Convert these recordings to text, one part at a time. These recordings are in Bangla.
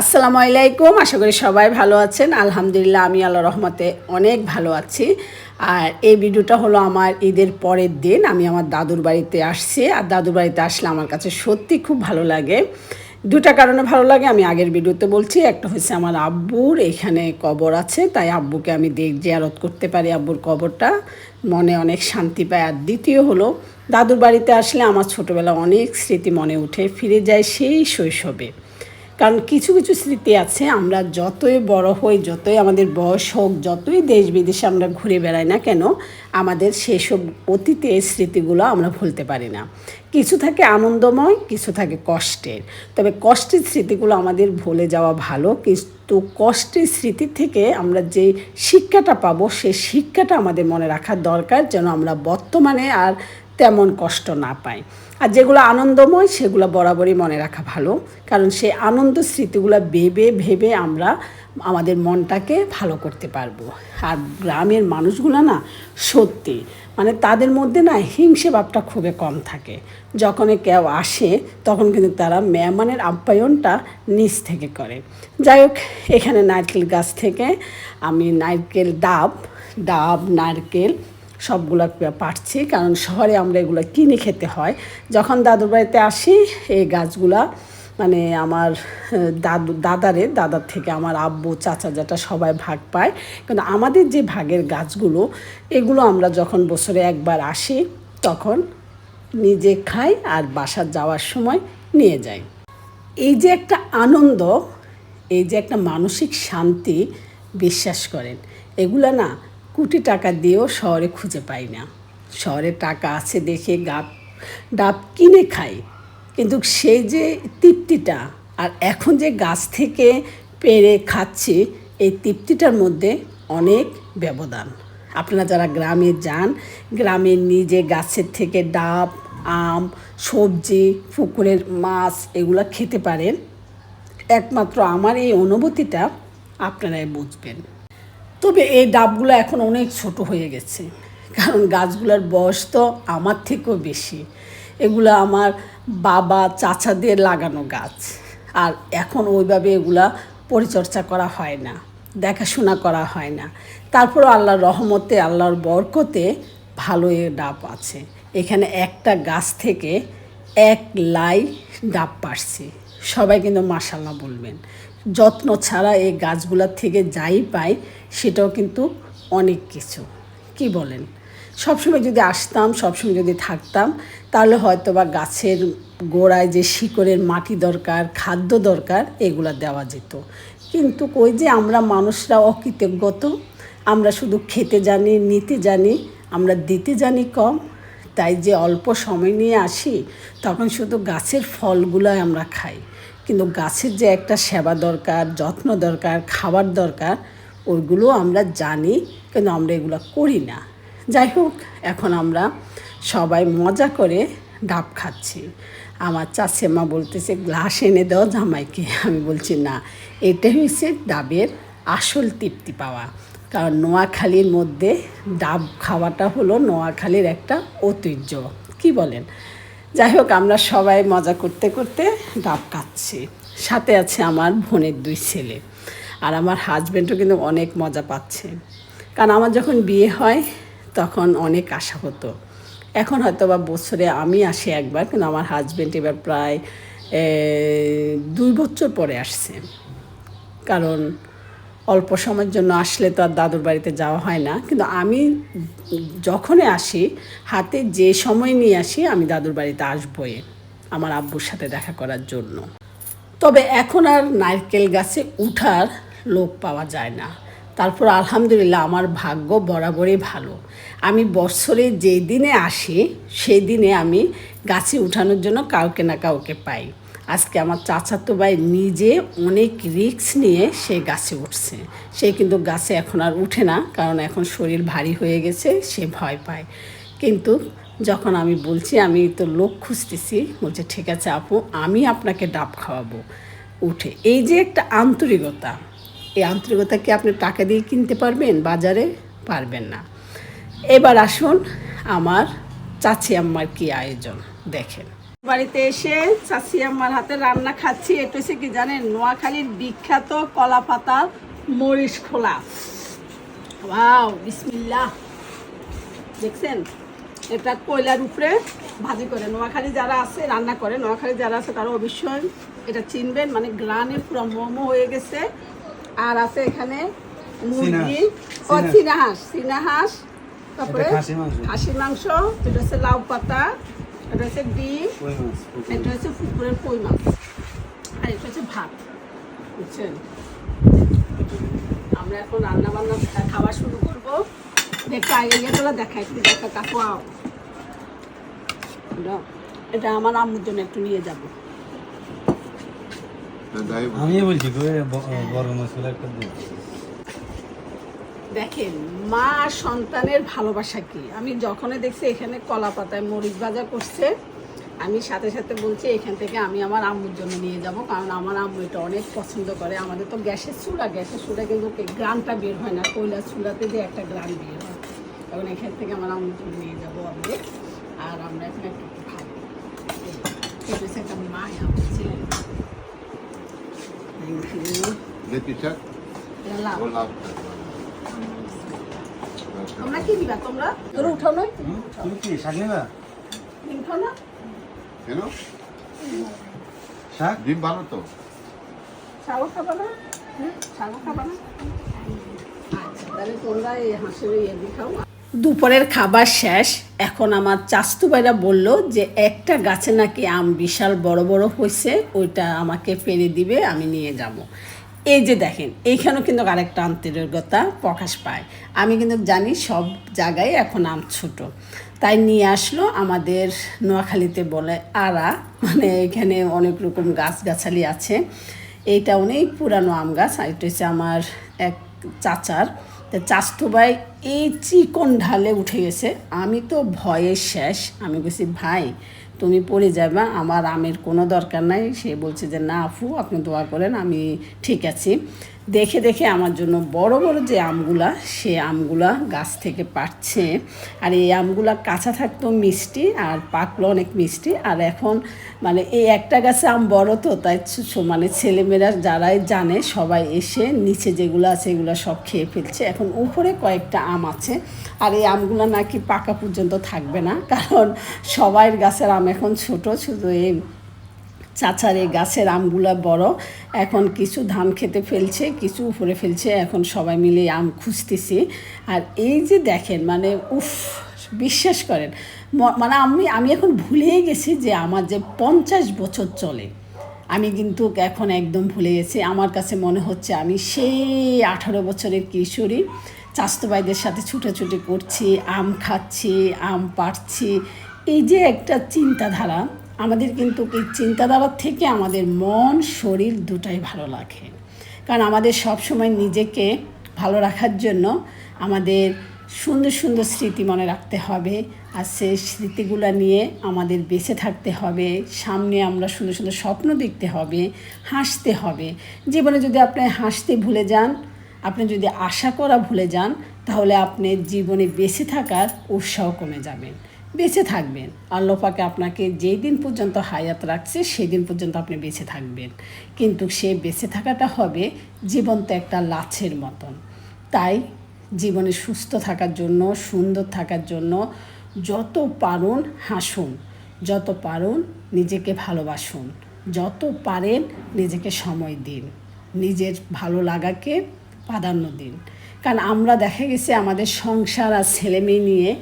আসসালামু আলাইকুম, আশা করি সবাই ভালো আছেন। আলহামদুলিল্লাহ, আমি আল্লাহ রহমতে অনেক ভালো আছি। আর এই ভিডিওটা হলো আমার ঈদের পরের দিন। আমি আমার দাদুর বাড়িতে আসছি আর দাদুর বাড়িতে আসলে আমার কাছে সত্যি খুব ভালো লাগে। দুটা কারণে ভালো লাগে, আমি আগের ভিডিওতে বলছি, একটা হচ্ছে আমার আব্বুর, এখানে কবর আছে, তাই আব্বুকে আমি দেখ জিয়ারত করতে পারি আব্বুর কবরটা। মনে অনেক শান্তি পায়। আর দ্বিতীয় হলো, দাদুর বাড়িতে আসলে আমার ছোটোবেলা অনেক স্মৃতি মনে উঠে, ফিরে যায় সেই শৈশবে। কারণ কিছু কিছু স্মৃতি আছে, আমরা যতই বড় হই, যতই আমাদের বয়স হোক, যতই দেশ বিদেশে আমরা ঘুরে বেড়াই না কেন, আমাদের সেসব অতীতের স্মৃতিগুলো আমরা ভুলতে পারি না। কিছু থাকে আনন্দময়, কিছু থাকে কষ্টের। তবে কষ্টের স্মৃতিগুলো আমাদের ভুলে যাওয়া ভালো, কিন্তু কষ্টের স্মৃতি থেকে আমরা যে শিক্ষাটা পাবো সেই শিক্ষাটা আমাদের মনে রাখার দরকার, যেন আমরা বর্তমানে আর তেমন কষ্ট না পায়। আর যেগুলো আনন্দময়, সেগুলো বরাবরই মনে রাখা ভালো। কারণ সেই আনন্দ স্মৃতিগুলো ভেবে ভেবে আমরা আমাদের মনটাকে ভালো করতে পারব। আর গ্রামের মানুষগুলো না সত্যি মানে তাদের মধ্যে না হিংসে ভাবটা খুবই কম থাকে। যখন কেউ আসে, তখন কিন্তু তারা মেহমানের আপ্যায়নটা নিচ থেকে করে। যাই হোক, এখানে নারকেল গাছ থেকে আমি নারকেল ডাব ডাব, নারকেল সবগুলো পারছি, কারণ শহরে আমরা এগুলো কিনে খেতে হয়। যখন দাদুর বাড়িতে আসি, এই গাছগুলা মানে আমার দাদু দাদারে, দাদার থেকে আমার আব্বু, চাচা জাটা সবাই ভাগ পায়। কিন্তু আমাদের যে ভাগের গাছগুলো, এগুলো আমরা যখন বছরে একবার আসি, তখন নিজে খাই আর বাসার যাওয়ার সময় নিয়ে যাই। এই যে একটা আনন্দ, এই যে একটা মানসিক শান্তি বিশ্বাস করেন, এগুলা না কোটি টাকা দিয়েও শহরে খুঁজে পাই না। শহরে টাকা আছে দেখে গাপ ডাব কিনে খাই। কিন্তু সেই যে তৃপ্তিটা, আর এখন যে গাছ থেকে পেরে খাচ্ছি, এই তৃপ্তিটার মধ্যে অনেক ব্যবধান। আপনারা যারা গ্রামে যান গ্রামের নিজে গাছের থেকে ডাব, আম, সবজি, পুকুরের মাছ এগুলো খেতে পারেন। একমাত্র আমার এই অনুভূতিটা আপনারাই বুঝবেন। তবে এই ডাবগুলো এখন অনেক ছোট হয়ে গেছে। কারণ গাছগুলোর বয়স তো আমার থেকেও বেশি। এগুলো আমার বাবা, চাচাদের লাগানো গাছ। আর এখন ওইভাবে এগুলা পরিচর্যা করা হয় না, দেখাশোনা করা হয় না। তারপরও আল্লাহর রহমতে, আল্লাহর বরকতে ভালো এ ডাব আছে। এখানে একটা গাছ থেকে এক লাই ডাব পারছি সবাই কিন্তু মাসাল্লাহ বলবেন। যত্ন ছাড়া এই গাছগুলোর থেকে যাই পাই, সেটাও কিন্তু অনেক কিছু। কি বলেন? সবসময় যদি আসতাম, সবসময় যদি থাকতাম, তাহলে হয়তো বা গাছের গোড়ায় যে শিকড়ের মাটি দরকার, খাদ্য দরকার, এগুলো দেওয়া যেত। কিন্তু ওই যে আমরা মানুষরা অকৃতজ্ঞত, আমরা শুধু খেতে জানি, নিতে জানি, আমরা দিতে জানি কম, তাই যে অল্প সময় নিয়ে আসি, তখন শুধু গাছের ফলগুলোই আমরা খাই। কিন্তু গাছের যে একটা সেবা দরকার, যত্ন দরকার, খাবার দরকার, ওইগুলো আমরা জানি, কিন্তু আমরা এগুলো করি না। যাই হোক, এখন আমরা সবাই মজা করে ডাব খাচ্ছি। আমার চাষেমা বলতেছে, গ্লাস এনে দাও জামাইকে। আমি বলছি, না, এটা হচ্ছে ডাবের আসল তৃপ্তি পাওয়া। কারণ নোয়াখালীর মধ্যে ডাব খাওয়াটা হলো নোয়াখালীর একটা ঐতিহ্য। কি বলেন? যাই হোক, আমরা সবাই মজা করতে করতে ডাব খাচ্ছি। সাথে আছে আমার বোনের দুই ছেলে। আর আমার হাজব্যান্ডও কিন্তু অনেক মজা পাচ্ছে। কারণ আমার যখন বিয়ে হয়, তখন অনেক আশা হতো। এখন হয়তো বা বছরে আমি আসি একবার, কিন্তু আমার হাজব্যান্ড এবার প্রায় দুই বছর পরে আসছে। কারণ অল্প সময়ের জন্য আসলে তো আর দাদুর বাড়িতে যাওয়া হয় না। কিন্তু আমি যখনই আসি, হাতে যে সময় নিয়ে আসি, আমি দাদুর বাড়িতে আসবই, আমার আব্বুর সাথে দেখা করার জন্য। তবে এখন আর নারকেল গাছে উঠার লোক পাওয়া যায় না। তারপর আলহামদুলিল্লাহ আমার ভাগ্য বরাবরই ভালো। আমি বছরে যেই দিনে আসি, সেই দিনে আমি গাছে উঠানোর জন্য কাউকে না কাউকে পাই। আজকে আমার চাচাতো ভাই নিজে অনেক রিক্স নিয়ে সে গাছে উঠছে। সে কিন্তু গাছে এখন আর উঠে না, কারণ এখন শরীর ভারী হয়ে গেছে, সে ভয় পায়। কিন্তু যখন আমি বলছি, আমি তো লোক খুঁজতেছি, বলছে, ঠিক আছে আপু, আমি আপনাকে ডাব খাওয়াবো। উঠে। এই যে একটা আন্তরিকতা, এই আন্তরিকতা কি আপনি টাকা দিয়ে কিনতে পারবেন, বাজারে? পারবেন না। এবার আসুন আমার চাচি আম্মার কি আয়োজন, দেখেন। বাড়িতে এসে চাষি আমার হাতে রান্না খাচ্ছি। এটা হচ্ছে কি জানেন নোয়াখালীর বিখ্যাত কলা পাতা মরিচ খোলা। ওয়াও বিসমিল্লাহ। দেখছেন? এটা কয়লার উপরে ভাজি করে। নোয়াখালী যারা আছে রান্না করে নোয়াখালী যারা আছে তারা অবশ্যই এটা চিনবেন। মানে গ্রানে পুরো মোমো হয়ে গেছে। আর আছে এখানে মুরগি। ও চীনা- চীনা হাঁস চীনা হাঁস তারপরে এটা খাসি মাংস। খাসি মাংস এটা হচ্ছে লাউ পাতা। এটা হচ্ছে ডিম এটা হচ্ছে পুকুরের কই মাছ। আর এটা হচ্ছে ভাত বুঝছেন? আমরা এখন রান্না বান্না খাওয়া শুরু করব। দেখো আগে ইয়েগুলো দেখা একটু দেখা কাকু আও। এটা- এটা আমার আম্মুর জন্য একটু নিয়ে যাব। আমি বলছি বড় মাছগুলো একটা দিন। দেখেন মা সন্তানের ভালোবাসা কি আমি যখনই দেখছি এখানে কলা পাতায় মরিচ ভাজা করছে আমি সাথে সাথে বলছি এখান থেকে আমি আমার আম্মুর জন্য নিয়ে যাব কারণ আমার আম্মু এটা অনেক পছন্দ করে আমাদের তো গ্যাসের চুলা গ্যাসের চুলা কিন্তু গ্রানটা বের হয় না কয়লার চুলাতে যে একটা গ্রান বের হয় তখন এখান থেকে আমার আম্মুর জন্য নিয়ে যাব আমি আর আমরা এখন একটু খাব এটা একটা থ্যাংক ইউ ও লাভ। তোমরা কি দিবা তোমরা? তোর উঠাও নয় তুমি কি শাক নেবা? ডিম না? কেন? শাক? ডিম ভালো তো। শাগও খাবা না? হুম খাবা না? আচ্ছা তাহলে তোমরা এই হাঁসের ইয়ে খাও। দুপুরের খাবার শেষ। এখন আমার চাস্তু ভাইরা বলল যে একটা গাছে নাকি আম বিশাল বড় বড় হয়েছে ওইটা আমাকে পেরে দিবে আমি নিয়ে যাব। এই যে দেখেন, এইখানেও কিন্তু আরেকটা আন্তরিকতা প্রকাশ পায়। আমি কিন্তু জানি সব জায়গায় এখন আম ছোট। তাই নিয়ে আসলো আমাদের নোয়াখালীতে বলে আরা মানে এখানে অনেক রকম গাছগাছালি আছে। এইটা অনেক পুরানো আম গাছ, আর এটা হচ্ছে আমার এক চাচার। চাস্তু ভাই এই চিকন ঢালে উঠে গেছে। আমি তো ভয়ে শেষ। আমি বলছি, ভাই তুমি পড়ে যাবে, আমার আমের কোনো দরকার নাই। সে বলছে যে, না আফু আপনি দোয়া করেন, আমি ঠিক আছি। দেখে দেখে আমার জন্য বড় বড় যে আমগুলা, সে আমগুলা গাছ থেকে পাচ্ছে আর এই আমগুলা কাঁচা থাকতো মিষ্টি আর পাকলো অনেক মিষ্টি। আর এখন মানে এই একটা গাছে আম বড় তো, তাই মানে ছেলেমেয়েরা যারাই জানে সবাই এসে নিচে যেগুলো আছে এগুলো সব খেয়ে ফেলছে। এখন উপরে কয়েকটা আম আছে। আর এই আমগুলো নাকি পাকা পর্যন্ত থাকবে না, কারণ সবাইয়ের গাছের আম এখন ছোট, শুধু এই চাচার এই গাছের আমগুলা বড়। এখন কিছু ধান খেতে ফেলছে, কিছু উপরে ফেলছে, এখন সবাই মিলে আম খুঁজতেছি। আর এই যে দেখেন মানে উফ, বিশ্বাস করেন মানে আমি আমি এখন ভুলেই গেছি যে আমার যে পঞ্চাশ বছর চলে, আমি কিন্তু এখন একদম ভুলে গেছি। আমার কাছে মনে হচ্ছে আমি সেই আঠারো বছরের কিশোরী চাস্তু ভাইদের সাথে ছুটোছুটি করছি, আম খাচ্ছি, আম পাড়ছি। এই যে একটা চিন্তাধারা আমাদের কিন্তু এই চিন্তাধারার থেকে আমাদের মন, শরীর দুটাই ভালো লাগে কারণ আমাদের সব সময় নিজেকে ভালো রাখার জন্য আমাদের সুন্দর সুন্দর স্মৃতি মনে রাখতে হবে আর সেই স্মৃতিগুলো নিয়ে আমাদের বেঁচে থাকতে হবে, সামনে আমরা সুন্দর সুন্দর স্বপ্ন দেখতে হবে, হাসতে হবে। জীবনে যদি আপনি হাসতে ভুলে যান, আপনি যদি আশা করা ভুলে যান, তাহলে আপনি জীবনে বেঁচে থাকার উৎসাহ কমে যাবেন বেঁচে থাকবেন। আল্লাহ পাকে আপনাকে যেই দিন পর্যন্ত হায়াত রাখছে, সেই দিন পর্যন্ত আপনি বেঁচে থাকবেন। কিন্তু সে বেঁচে থাকাটা হবে জীবন্ত একটা লাছের মতন। তাই জীবনে সুস্থ থাকার জন্য, সুন্দর থাকার জন্য যত পারুন হাসুন, যত পারুন নিজেকে ভালোবাসুন, যত পারেন নিজেকে সময় দিন, নিজের ভালো লাগাকে প্রাধান্য দিন। কারণ আমরা দেখা গেছে আমাদের সংসার আর ছেলেমেয়ে নিয়ে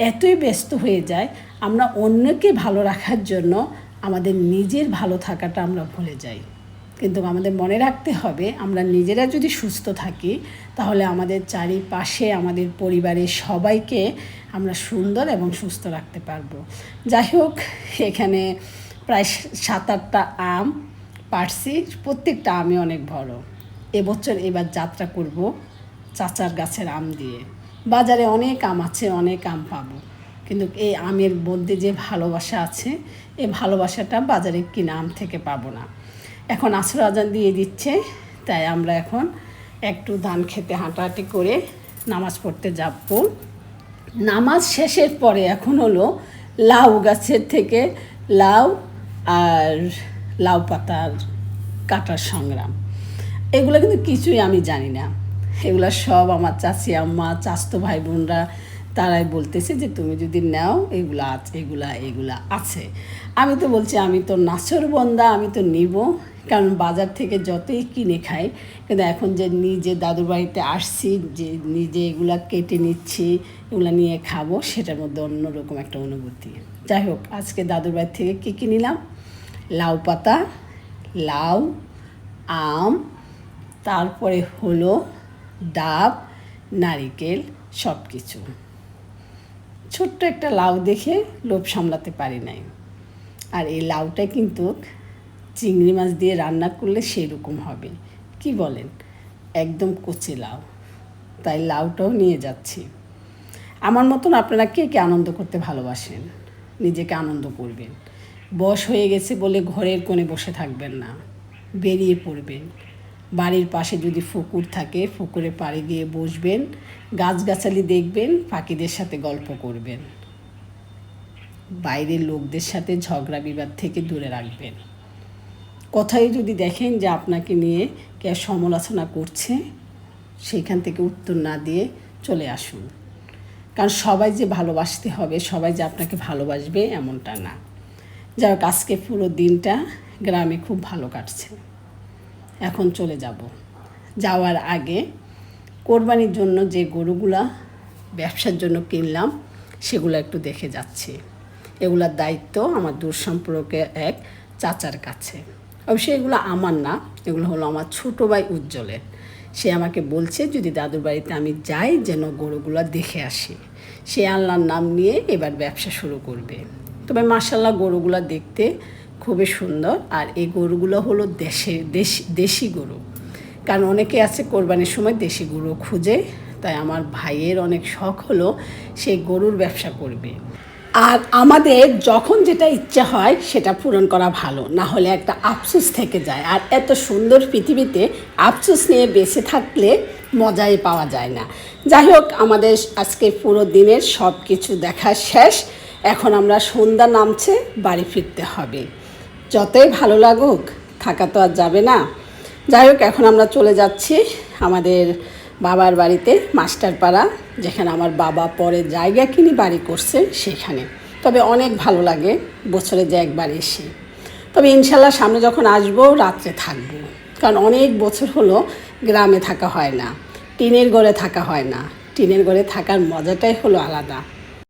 এতই ব্যস্ত হয়ে যায়, আমরা অন্যকে ভালো রাখার জন্য আমাদের নিজের ভালো থাকাটা আমরা ভুলে যাই। কিন্তু আমাদের মনে রাখতে হবে, আমরা নিজেরা যদি সুস্থ থাকি, তাহলে আমাদের চারিপাশে আমাদের পরিবারের সবাইকে আমরা সুন্দর এবং সুস্থ রাখতে পারব। যাই হোক, এখানে প্রায় সাত আটটা আম পারছি প্রত্যেকটা আমই অনেক বড়। এবছর এবার যাত্রা করব চাচার গাছের আম দিয়ে। বাজারে অনেক আম আছে, অনেক আম পাবো। কিন্তু এই আমের মধ্যে যে ভালোবাসা আছে, এই ভালোবাসাটা বাজারে কিনা আম থেকে পাবো না। এখন আসর আজান দিয়ে দিচ্ছে, তাই আমরা এখন একটু ধান খেতে হাঁটাহাঁটি করে নামাজ পড়তে যাব। নামাজ শেষের পরে এখন হলো লাউ গাছের থেকে লাউ আর লাউ পাতার কাটার সংগ্রাম। এগুলো কিন্তু কিছুই আমি জানি না। এগুলো সব আমার চাচি, আম্মা চাস্তো ভাই বোনরা তারাই বলতেছে যে তুমি যদি নাও, এগুলা আছে এগুলা এগুলা আছে। আমি তো বলছি, আমি তো নাচর বন্দা, আমি তো নিব। কারণ বাজার থেকে যতই কিনে খাই, কিন্তু এখন যে নিজে দাদুর বাড়িতে আসছি, যে নিজে এগুলা কেটে নিচ্ছি, এগুলো নিয়ে খাব, সেটার মধ্যে অন্যরকম একটা অনুভূতি। যাই হোক, আজকে দাদুর বাড়ি থেকে কী কী নিলাম? লাউ পাতা, লাউ, আম, তারপরে হলো ডাব, নারিকেল সব কিছু ছোট্ট একটা লাউ দেখে লোভ সামলাতে পারি নাই। আর এই লাউটা কিন্তু চিংড়ি মাছ দিয়ে রান্না করলে সেরকম হবে। কি বলেন? একদম কচি লাউ। তাই লাউটাও নিয়ে যাচ্ছি। আমার মতন আপনারা কে কে আনন্দ করতে ভালোবাসেন? নিজেকে আনন্দ করবেন। বয়স হয়ে গেছে বলে ঘরের কোণে বসে থাকবেন না। বেরিয়ে পড়বেন। বাড়ির পাশে যদি পুকুর থাকে পুকুরে পাড়ে গিয়ে বসবেন, গাছগাছালি দেখবেন, পাখিদের সাথে গল্প করবেন। বাইরের লোকদের সাথে ঝগড়া বিবাদ থেকে দূরে রাখবেন। কথাই যদি দেখেন যে আপনাকে নিয়ে কে সমালোচনা করছে সেইখান থেকে উত্তর না দিয়ে চলে আসুন। কারণ সবাই যে ভালোবাসতে হবে, সবাই যে আপনাকে ভালোবাসবে এমনটা না। যাই হোক, আজকে পুরো দিনটা গ্রামে খুব ভালো কাটছে। এখন চলে যাব। যাওয়ার আগে কোরবানির জন্য যে গরুগুলা ব্যবসার জন্য কিনলাম, সেগুলো একটু দেখে যাচ্ছি। এগুলার দায়িত্ব আমার দূর সম্পর্কে এক চাচার কাছে। অবশ্যই এগুলো আমার না, এগুলো হলো আমার ছোটো ভাই উজ্জ্বলের। সে আমাকে বলছে, যদি দাদুর বাড়িতে আমি যাই, যেন গরুগুলো দেখে আসি। সে আল্লাহর নাম নিয়ে এবার ব্যবসা শুরু করবে। তবে মার্শাল্লাহ গরুগুলো দেখতে খুবই সুন্দর। আর এই গরুগুলো হলো দেশে, দেশি দেশি গরু। কারণ অনেকে আছে কোরবানির সময় দেশি গরু খুঁজে, তাই আমার ভাইয়ের অনেক শখ হলো সে গরুর ব্যবসা করবে। আর আমাদের যখন যেটা ইচ্ছা হয় সেটা পূরণ করা ভালো, না হলে একটা আফসোস থেকে যায়। আর এত সুন্দর পৃথিবীতে আফসোস নিয়ে বেঁচে থাকলে মজাই পাওয়া যায় না। যাই হোক, আমাদের আজকে পুরো দিনের সব কিছু দেখা শেষ। এখন আমরা সন্ধ্যা নামছে, বাড়ি ফিরতে হবে। যতই ভালো লাগুক, থাকা তো আর যাবে না। যাই হোক, এখন আমরা চলে যাচ্ছি আমাদের বাবার বাড়িতে, মাস্টারপাড়া, যেখানে আমার বাবা পরে জায়গা কিনে বাড়ি করছে সেখানে। তবে অনেক ভালো লাগে বছরে যে একবার এসে। তবে ইনশাল্লাহ সামনে যখন আসব, রাত্রে থাকব। কারণ অনেক বছর হলো গ্রামে থাকা হয় না, টিনের ঘরে থাকা হয় না। টিনের ঘরে থাকার মজাটাই হলো আলাদা।